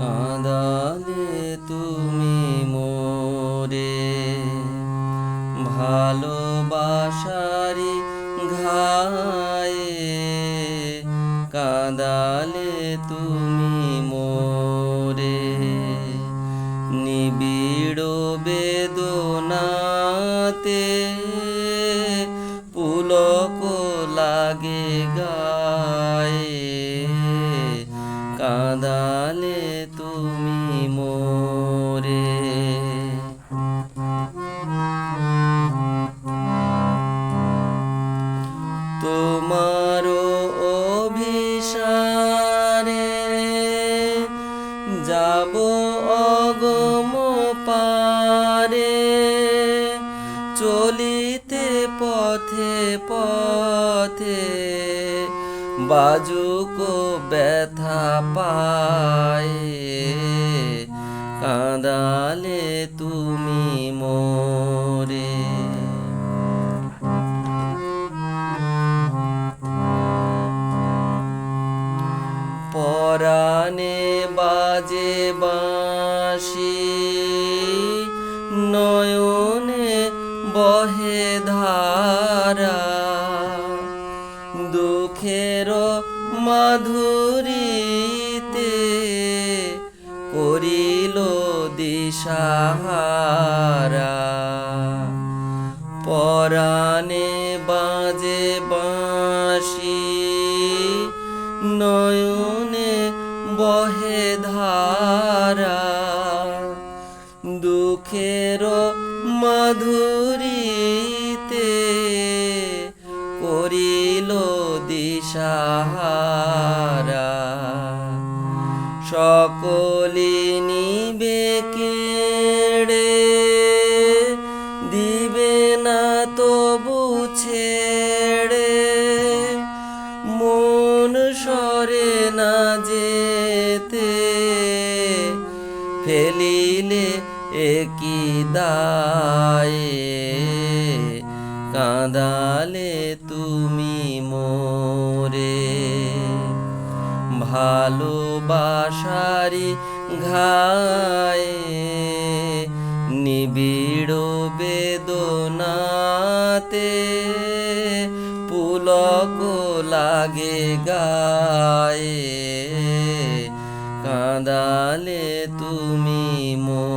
কাঁদালে তুমি মোরে। ভালোবাসারি ঘায়ে। কাঁদালে তুমি মোরে। নিবিড় বেদনাতে পুলক লাগে গায়ে। কাঁদালে তোমার অভিসারে যাব অগম পারে। চলিতে পথে পথে বাজুক ব্যথা পায়ে। পরাণে বাজে বাঁশি নয়নে বহে ধারা। দুঃখের মাধুরীতে করিল দিশাহারা। পরাণে বাজে বাঁশি নয়নে বহে ধারা দুঃখের মাধুরীতে করিল দিশাহারা। সকলি নিবে কেড়ে দিবে না তবু ছেড়ে। না যেতে। ফেলিলে একই দায়ে। কাঁদালে তুমি মোরে। ভালোবাসারি ঘায়ে। নিবিড় বেদনাতে পুলক লাগে গায়ে। কাঁদালে তুমি মো